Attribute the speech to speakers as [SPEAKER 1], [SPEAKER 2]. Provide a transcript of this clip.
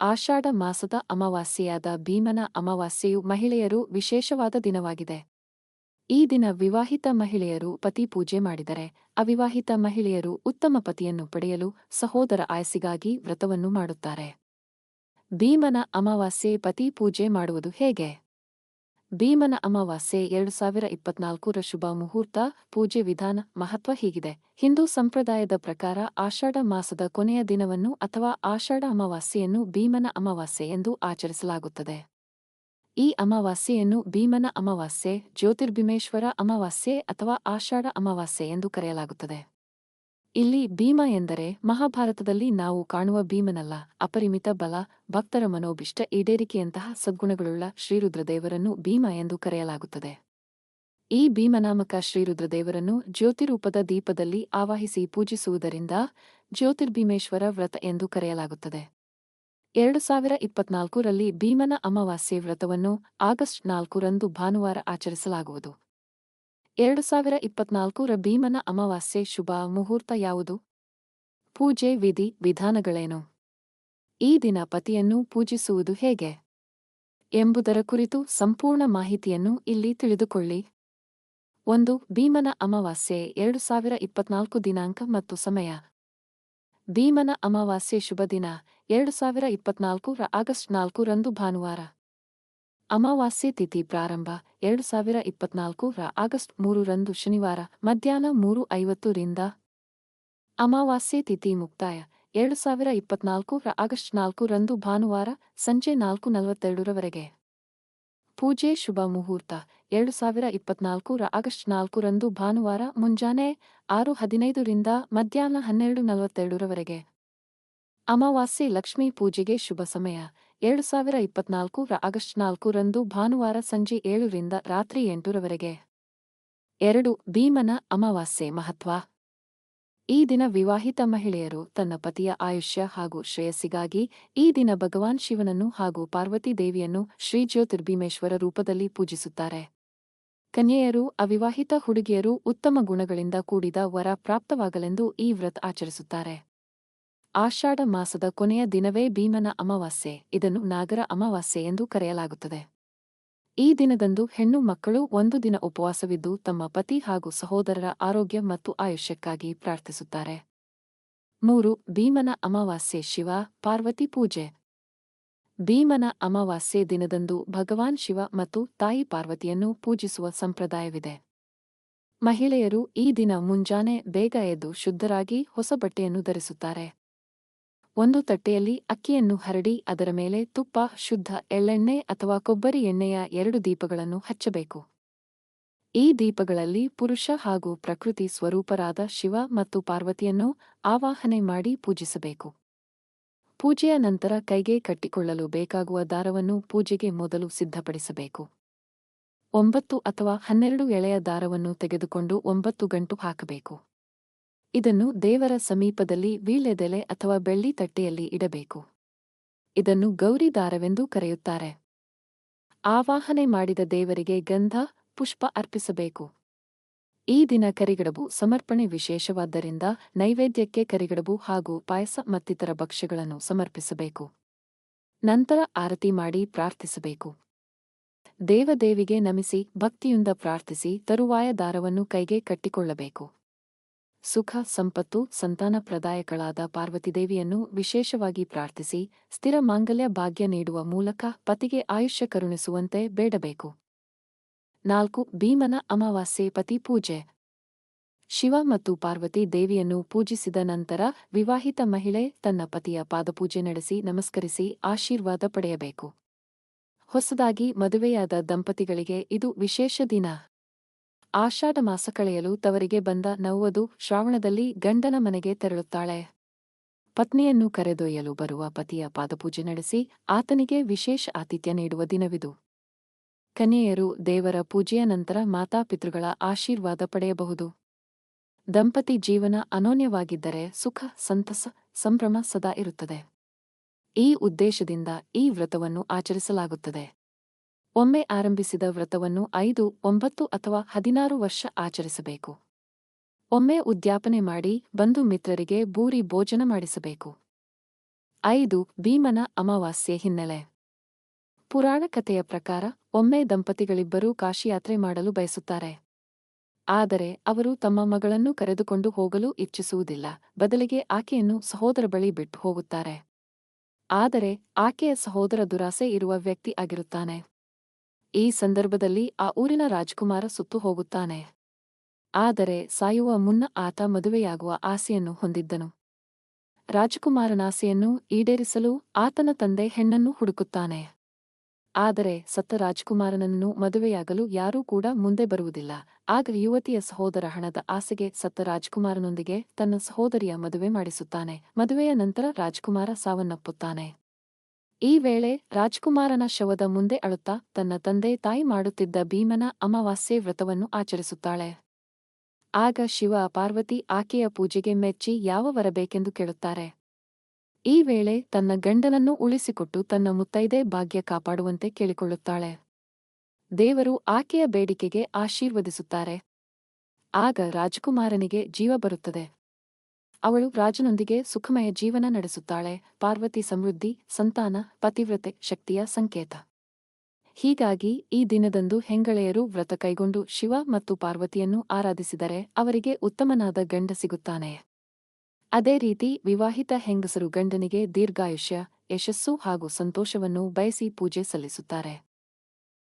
[SPEAKER 1] ಆಷಾಢ ಮಾಸದ ಅಮಾವಾಸ್ಯೆಯಾದ ಭೀಮನ ಅಮಾವಾಸ್ಯೆಯು ಮಹಿಳೆಯರು ವಿಶೇಷವಾದ ದಿನವಾಗಿದೆ. ಈ ದಿನ ವಿವಾಹಿತ ಮಹಿಳೆಯರು ಪತಿ ಪೂಜೆ ಮಾಡಿದರೆ, ಅವಿವಾಹಿತ ಮಹಿಳೆಯರು ಉತ್ತಮ ಪತಿಯನ್ನು ಪಡೆಯಲು ಸಹೋದರ ಆಯಸ್ಸಿಗಾಗಿ ವ್ರತವನ್ನು ಮಾಡುತ್ತಾರೆ. ಭೀಮನ ಅಮಾವಾಸ್ಯೆ ಪತಿ ಪೂಜೆ ಮಾಡುವುದು ಹೇಗೆ? ಭೀಮನ ಅಮಾವಾಸ್ಯೆ ಎರಡು ಸಾವಿರ ಇಪ್ಪತ್ನಾಲ್ಕರ ಶುಭ ಮುಹೂರ್ತ, ಪೂಜೆ ವಿಧಾನ, ಮಹತ್ವ ಹೀಗಿದೆ. ಹಿಂದೂ ಸಂಪ್ರದಾಯದ ಪ್ರಕಾರ ಆಷಾಢ ಮಾಸದ ಕೊನೆಯ ದಿನವನ್ನು ಅಥವಾ ಆಷಾಢ ಅಮಾವಾಸ್ಯೆಯನ್ನು ಭೀಮನ ಅಮಾವಾಸ್ಯೆ ಎಂದು ಆಚರಿಸಲಾಗುತ್ತದೆ. ಈ ಅಮಾವಾಸ್ಯೆಯನ್ನು ಭೀಮನ ಅಮಾವಾಸ್ಯೆ, ಜ್ಯೋತಿರ್ಭೀಮೇಶ್ವರ ಅಮಾವಾಸ್ಯೆ ಅಥವಾ ಆಷಾಢ ಅಮಾವಾಸ್ಯೆ ಎಂದು ಕರೆಯಲಾಗುತ್ತದೆ. ಇಲ್ಲಿ ಭೀಮ ಎಂದರೆ ಮಹಾಭಾರತದಲ್ಲಿ ನಾವು ಕಾಣುವ ಭೀಮನಲ್ಲ, ಅಪರಿಮಿತ ಬಲ, ಭಕ್ತರ ಮನೋಭಿಷ್ಟ, ಈಡೇರಿಕೆಯಂತಹ ಸದ್ಗುಣಗಳುಳ್ಳ ಶ್ರೀರುದ್ರದೇವರನ್ನು ಭೀಮ ಎಂದು ಕರೆಯಲಾಗುತ್ತದೆ. ಈ ಭೀಮನಾಮಕ ಶ್ರೀರುದ್ರದೇವರನ್ನು ಜ್ಯೋತಿರೂಪದ ದೀಪದಲ್ಲಿ ಆವಾಹಿಸಿ ಪೂಜಿಸುವುದರಿಂದ ಜ್ಯೋತಿರ್ಭೀಮೇಶ್ವರ ವ್ರತ ಎಂದು ಕರೆಯಲಾಗುತ್ತದೆ. ಎರಡು ಸಾವಿರ ಇಪ್ಪತ್ನಾಲ್ಕರಲ್ಲಿ ಭೀಮನ ಅಮಾವಾಸ್ಯೆ ವ್ರತವನ್ನು ಆಗಸ್ಟ್ ನಾಲ್ಕರಂದು ಭಾನುವಾರ ಆಚರಿಸಲಾಗುವುದು. ಎರಡು ಸಾವಿರ ಇಪ್ಪತ್ನಾಲ್ಕರ ಭೀಮನ ಅಮಾವಾಸ್ಯೆ ಶುಭ ಮುಹೂರ್ತ ಯಾವುದು? ಪೂಜೆ ವಿಧಿ ವಿಧಾನಗಳೇನು? ಈ ದಿನ ಪತಿಯನ್ನು ಪೂಜಿಸುವುದು ಹೇಗೆ? ಎಂಬುದರ ಕುರಿತು ಸಂಪೂರ್ಣ ಮಾಹಿತಿಯನ್ನು ಇಲ್ಲಿ ತಿಳಿದುಕೊಳ್ಳಿ. ಒಂದು, ಭೀಮನ ಅಮಾವಾಸ್ಯೆ ಎರಡು ಸಾವಿರ ಇಪ್ಪತ್ನಾಲ್ಕು ದಿನಾಂಕ ಮತ್ತು ಸಮಯ. ಭೀಮನ ಅಮಾವಾಸ್ಯೆ ಶುಭ ದಿನ ಎರಡು ಸಾವಿರ ಇಪ್ಪತ್ನಾಲ್ಕು ರ ಆಗಸ್ಟ್ ನಾಲ್ಕರಂದು ಭಾನುವಾರ. ಅಮಾವಾಸ್ಯೆ ತಿಥಿ ಪ್ರಾರಂಭ, ಎರಡು ಸಾವಿರ ಇಪ್ಪತ್ನಾಲ್ಕು ರ ಆಗಸ್ಟ್ ಮೂರರಂದು ಶನಿವಾರ, ಮಧ್ಯಾಹ್ನ ಮೂರು ಐವತ್ತು ರಿಂದ ಅಮಾವಾಸ್ಯೆ ತಿಥಿ ಮುಕ್ತಾಯ, ಎರಡು ಸಾವಿರ ಇಪ್ಪತ್ನಾಲ್ಕು ರ ಆಗಸ್ಟ್ ನಾಲ್ಕು ರಂದು ಭಾನುವಾರ, ಸಂಜೆ ನಾಲ್ಕು ನಲವತ್ತೆರಡರವರೆಗೆ ಪೂಜೆ ಶುಭ ಮುಹೂರ್ತ, ಎರಡು ಸಾವಿರ ಇಪ್ಪತ್ನಾಲ್ಕು ರ ಆಗಸ್ಟ್ ನಾಲ್ಕು ರಂದು ಭಾನುವಾರ, ಮುಂಜಾನೆ ಆರು ಹದಿನೈದು ರಿಂದ ಮಧ್ಯಾಹ್ನ ಹನ್ನೆರಡು ನಲವತ್ತೆರಡರವರೆಗೆ ಅಮಾವಾಸ್ಯೆ ಲಕ್ಷ್ಮೀ ಪೂಜೆಗೆ ಶುಭ ಸಮಯ ಎರಡು ಸಾವಿರ ಇಪ್ಪತ್ನಾಲ್ಕು ಆಗಸ್ಟ್ ನಾಲ್ಕು ರಂದು ಭಾನುವಾರ ಸಂಜೆ ಏಳರಿಂದ ರಾತ್ರಿ ಎಂಟರವರೆಗೆ. ಎರಡು, ಭೀಮನ ಅಮಾವಾಸ್ಯೆ ಮಹತ್ವ. ಈ ದಿನ ವಿವಾಹಿತ ಮಹಿಳೆಯರು ತನ್ನ ಪತಿಯ ಆಯುಷ್ಯ ಹಾಗೂ ಶ್ರೇಯಸ್ಸಿಗಾಗಿ ಈ ದಿನ ಭಗವಾನ್ ಶಿವನನ್ನು ಹಾಗೂ ಪಾರ್ವತಿ ದೇವಿಯನ್ನು ಶ್ರೀ ಜ್ಯೋತಿರ್ಭೀಮೇಶ್ವರ ರೂಪದಲ್ಲಿ ಪೂಜಿಸುತ್ತಾರೆ. ಕನ್ಯೆಯರು, ಅವಿವಾಹಿತ ಹುಡುಗಿಯರು ಉತ್ತಮ ಗುಣಗಳಿಂದ ಕೂಡಿದ ವರ ಪ್ರಾಪ್ತವಾಗಲೆಂದು ಈ ವ್ರತ ಆಚರಿಸುತ್ತಾರೆ. ಆಷಾಢ ಮಾಸದ ಕೊನೆಯ ದಿನವೇ ಭೀಮನ ಅಮಾವಾಸ್ಯೆ, ಇದನ್ನು ನಾಗರ ಅಮಾವಾಸ್ಯೆ ಎಂದು ಕರೆಯಲಾಗುತ್ತದೆ. ಈ ದಿನದಂದು ಹೆಣ್ಣು ಮಕ್ಕಳು ಒಂದು ದಿನ ಉಪವಾಸವಿದ್ದು ತಮ್ಮ ಪತಿ ಹಾಗೂ ಸಹೋದರರ ಆರೋಗ್ಯ ಮತ್ತು ಆಯುಷ್ಯಕ್ಕಾಗಿ ಪ್ರಾರ್ಥಿಸುತ್ತಾರೆ. ಮೂರು, ಭೀಮನ ಅಮಾವಾಸ್ಯೆ ಶಿವ, ಪಾರ್ವತಿ ಪೂಜೆ. ಭೀಮನ ಅಮಾವಾಸ್ಯೆ ದಿನದಂದು ಭಗವಾನ್ ಶಿವ ಮತ್ತು ತಾಯಿ ಪಾರ್ವತಿಯನ್ನು ಪೂಜಿಸುವ ಸಂಪ್ರದಾಯವಿದೆ. ಮಹಿಳೆಯರು ಈ ದಿನ ಮುಂಜಾನೆ ಬೇಗ ಎದ್ದು ಶುದ್ಧರಾಗಿ ಹೊಸ ಬಟ್ಟೆಯನ್ನು ಧರಿಸುತ್ತಾರೆ. ಒಂದು ತಟ್ಟೆಯಲ್ಲಿ ಅಕ್ಕಿಯನ್ನು ಹರಡಿ ಅದರ ಮೇಲೆ ತುಪ್ಪ, ಶುದ್ಧ ಎಳ್ಳೆಣ್ಣೆ ಅಥವಾ ಕೊಬ್ಬರಿ ಎಣ್ಣೆಯ ಎರಡು ದೀಪಗಳನ್ನು ಹಚ್ಚಬೇಕು. ಈ ದೀಪಗಳಲ್ಲಿ ಪುರುಷ ಹಾಗೂ ಪ್ರಕೃತಿ ಸ್ವರೂಪರಾದ ಶಿವ ಮತ್ತು ಪಾರ್ವತಿಯನ್ನು ಆವಾಹನೆ ಮಾಡಿ ಪೂಜಿಸಬೇಕು. ಪೂಜೆಯ ನಂತರ ಕೈಗೆ ಕಟ್ಟಿಕೊಳ್ಳಲು ಬೇಕಾಗುವ ದಾರವನ್ನು ಪೂಜೆಗೆ ಮೊದಲು ಸಿದ್ಧಪಡಿಸಬೇಕು. ಒಂಬತ್ತು ಅಥವಾ ಹನ್ನೆರಡು ಎಳೆಯ ದಾರವನ್ನು ತೆಗೆದುಕೊಂಡು ಒಂಬತ್ತು ಗಂಟು ಹಾಕಬೇಕು. ಇದನ್ನು ದೇವರ ಸಮೀಪದಲ್ಲಿ ವೀಳ್ಯದೆಲೆ ಅಥವಾ ಬೆಳ್ಳಿ ತಟ್ಟೆಯಲ್ಲಿ ಇಡಬೇಕು. ಇದನ್ನು ಗೌರಿ ದಾರವೆಂದು ಕರೆಯುತ್ತಾರೆ. ಆವಾಹನೆ ಮಾಡಿದ ದೇವರಿಗೆ ಗಂಧ, ಪುಷ್ಪ ಅರ್ಪಿಸಬೇಕು. ಈ ದಿನ ಕರಿಗಡಬು ಸಮರ್ಪಣೆ ವಿಶೇಷವಾದ್ದರಿಂದ ನೈವೇದ್ಯಕ್ಕೆ ಕರಿಗಡಬು ಹಾಗೂ ಪಾಯಸ ಮತ್ತಿತರ ಭಕ್ಷ್ಯಗಳನ್ನು ಸಮರ್ಪಿಸಬೇಕು. ನಂತರ ಆರತಿ ಮಾಡಿ ಪ್ರಾರ್ಥಿಸಬೇಕು. ದೇವದೇವಿಗೆ ನಮಿಸಿ ಭಕ್ತಿಯಿಂದ ಪ್ರಾರ್ಥಿಸಿ ತರುವಾಯ ದಾರವನ್ನು ಕೈಗೆ ಕಟ್ಟಿಕೊಳ್ಳಬೇಕು. ಸುಖ, ಸಂಪತ್ತು ಸಂತಾನ ಪ್ರದಾಯಕಳಾದ ಪಾರ್ವತಿದೇವಿಯನ್ನು ವಿಶೇಷವಾಗಿ ಪ್ರಾರ್ಥಿಸಿ, ಸ್ಥಿರ ಮಾಂಗಲ್ಯ ಭಾಗ್ಯ ನೀಡುವ ಮೂಲಕ ಪತಿಗೆ ಆಯುಷ್ಯ ಕರುಣಿಸುವಂತೆ ಬೇಡಬೇಕು. ನಾಲ್ಕು, ಭೀಮನ ಅಮಾವಾಸ್ಯೆ ಪತಿ ಪೂಜೆ. ಶಿವ ಮತ್ತು ಪಾರ್ವತಿ ದೇವಿಯನ್ನು ಪೂಜಿಸಿದ ನಂತರ ವಿವಾಹಿತ ಮಹಿಳೆ ತನ್ನ ಪತಿಯ ಪಾದಪೂಜೆ ನಡೆಸಿ ನಮಸ್ಕರಿಸಿ ಆಶೀರ್ವಾದ ಪಡೆಯಬೇಕು. ಹೊಸದಾಗಿ ಮದುವೆಯಾದ ದಂಪತಿಗಳಿಗೆ ಇದು ವಿಶೇಷ ದಿನ. ಆಷಾಢ ಮಾಸ ಕಳೆಯಲು ತವರಿಗೆ ಬಂದ ನವ್ವದು ಶ್ರಾವಣದಲ್ಲಿ ಗಂಡನ ಮನೆಗೆ ತೆರಳುತ್ತಾಳೆ. ಪತ್ನಿಯನ್ನು ಕರೆದೊಯ್ಯಲು ಬರುವ ಪತಿಯ ಪಾದಪೂಜೆ ನಡೆಸಿ ಆತನಿಗೆ ವಿಶೇಷ ಆತಿಥ್ಯ ನೀಡುವ ದಿನವಿದು. ಕನ್ಯೆಯರು ದೇವರ ಪೂಜೆಯ ನಂತರ ಮಾತಾಪಿತೃಗಳ ಆಶೀರ್ವಾದ ಪಡೆಯಬಹುದು. ದಂಪತಿ ಜೀವನ ಅನೋನ್ಯವಾಗಿದ್ದರೆ ಸುಖ, ಸಂತಸ, ಸಂಭ್ರಮ ಸದಾ ಇರುತ್ತದೆ. ಈ ಉದ್ದೇಶದಿಂದ ಈ ವ್ರತವನ್ನು ಆಚರಿಸಲಾಗುತ್ತದೆ. ಒಮ್ಮೆ ಆರಂಭಿಸಿದ ವ್ರತವನ್ನು ಐದು, ಒಂಬತ್ತು ಅಥವಾ ಹದಿನಾರು ವರ್ಷ ಆಚರಿಸಬೇಕು. ಒಮ್ಮೆ ಉದ್ಯಾಪನೆ ಮಾಡಿ ಬಂಧು ಮಿತ್ರರಿಗೆ ಬೂರಿ ಭೋಜನ ಮಾಡಿಸಬೇಕು. ಐದು, ಭೀಮನ ಅಮಾವಾಸ್ಯೆ ಹಿನ್ನೆಲೆ. ಪುರಾಣ ಕಥೆಯ ಪ್ರಕಾರ ಒಮ್ಮೆ ದಂಪತಿಗಳಿಬ್ಬರೂ ಕಾಶಿಯಾತ್ರೆ ಮಾಡಲು ಬಯಸುತ್ತಾರೆ. ಆದರೆ ಅವರು ತಮ್ಮ ಮಗಳನ್ನು ಕರೆದುಕೊಂಡು ಹೋಗಲು ಇಚ್ಛಿಸುವುದಿಲ್ಲ, ಬದಲಿಗೆ ಆಕೆಯನ್ನು ಸಹೋದರ ಬಳಿ ಬಿಟ್ಟು ಹೋಗುತ್ತಾರೆ. ಆದರೆ ಆಕೆಯ ಸಹೋದರ ದುರಾಸೆ ಇರುವ ವ್ಯಕ್ತಿ ಆಗಿರುತ್ತಾನೆ. ಈ ಸಂದರ್ಭದಲ್ಲಿ ಆ ಊರಿನ ರಾಜ್ಕುಮಾರ ಸುತ್ತು ಹೋಗುತ್ತಾನೆ. ಆದರೆ ಸಾಯುವ ಮುನ್ನ ಆತ ಮದುವೆಯಾಗುವ ಆಸೆಯನ್ನು ಹೊಂದಿದ್ದನು. ರಾಜಕುಮಾರನಾಸೆಯನ್ನು ಈಡೇರಿಸಲು ಆತನ ತಂದೆ ಹೆಣ್ಣನ್ನು ಹುಡುಕುತ್ತಾನೆ. ಆದರೆ ಸತ್ತ ರಾಜಕುಮಾರನನ್ನು ಮದುವೆಯಾಗಲು ಯಾರೂ ಕೂಡ ಮುಂದೆ ಬರುವುದಿಲ್ಲ. ಆಗ ಯುವತಿಯ ಸಹೋದರ ಹಣದ ಆಸೆಗೆ ಸತ್ತ ರಾಜಕುಮಾರನೊಂದಿಗೆ ತನ್ನ ಸಹೋದರಿಯ ಮದುವೆ ಮಾಡಿಸುತ್ತಾನೆ. ಮದುವೆಯ ನಂತರ ರಾಜಕುಮಾರ ಸಾವನ್ನಪ್ಪುತ್ತಾನೆ. ಈ ವೇಳೆ ರಾಜ್ಕುಮಾರನ ಶವದ ಮುಂದೆ ಅಳುತ್ತಾ ತನ್ನ ತಂದೆ ತಾಯಿ ಮಾಡುತ್ತಿದ್ದ ಭೀಮನ ಅಮಾವಾಸ್ಯೆ ವ್ರತವನ್ನು ಆಚರಿಸುತ್ತಾಳೆ. ಆಗ ಶಿವ ಪಾರ್ವತಿ ಆಕೆಯ ಪೂಜೆಗೆ ಮೆಚ್ಚಿ ಯಾವ ಬರಬೇಕೆಂದು ಕೇಳುತ್ತಾರೆ. ಈ ವೇಳೆ ತನ್ನ ಗಂಡನನ್ನು ಉಳಿಸಿಕೊಟ್ಟು ತನ್ನ ಮುತ್ತೈದೆ ಭಾಗ್ಯ ಕಾಪಾಡುವಂತೆ ಕೇಳಿಕೊಳ್ಳುತ್ತಾಳೆ. ದೇವರು ಆಕೆಯ ಬೇಡಿಕೆಗೆ ಆಶೀರ್ವದಿಸುತ್ತಾರೆ. ಆಗ ರಾಜಕುಮಾರನಿಗೆ ಜೀವ ಬರುತ್ತದೆ. ಅವಳು ರಾಜನೊಂದಿಗೆ ಸುಖಮಯ ಜೀವನ ನಡೆಸುತ್ತಾಳೆ. ಪಾರ್ವತಿ ಸಮೃದ್ಧಿ, ಸಂತಾನ, ಪತಿವ್ರತೆ, ಶಕ್ತಿಯ ಸಂಕೇತ. ಹೀಗಾಗಿ ಈ ದಿನದಂದು ಹೆಂಗಳೆಯರು ವ್ರತ ಕೈಗೊಂಡು ಶಿವ ಮತ್ತು ಪಾರ್ವತಿಯನ್ನು ಆರಾಧಿಸಿದರೆ ಅವರಿಗೆ ಉತ್ತಮನಾದ ಗಂಡ ಸಿಗುತ್ತಾನೆ. ಅದೇ ರೀತಿ ವಿವಾಹಿತ ಹೆಂಗಸರು ಗಂಡನಿಗೆ ದೀರ್ಘಾಯುಷ್ಯ, ಯಶಸ್ಸು ಹಾಗೂ ಸಂತೋಷವನ್ನು ಬಯಸಿ ಪೂಜೆ ಸಲ್ಲಿಸುತ್ತಾರೆ.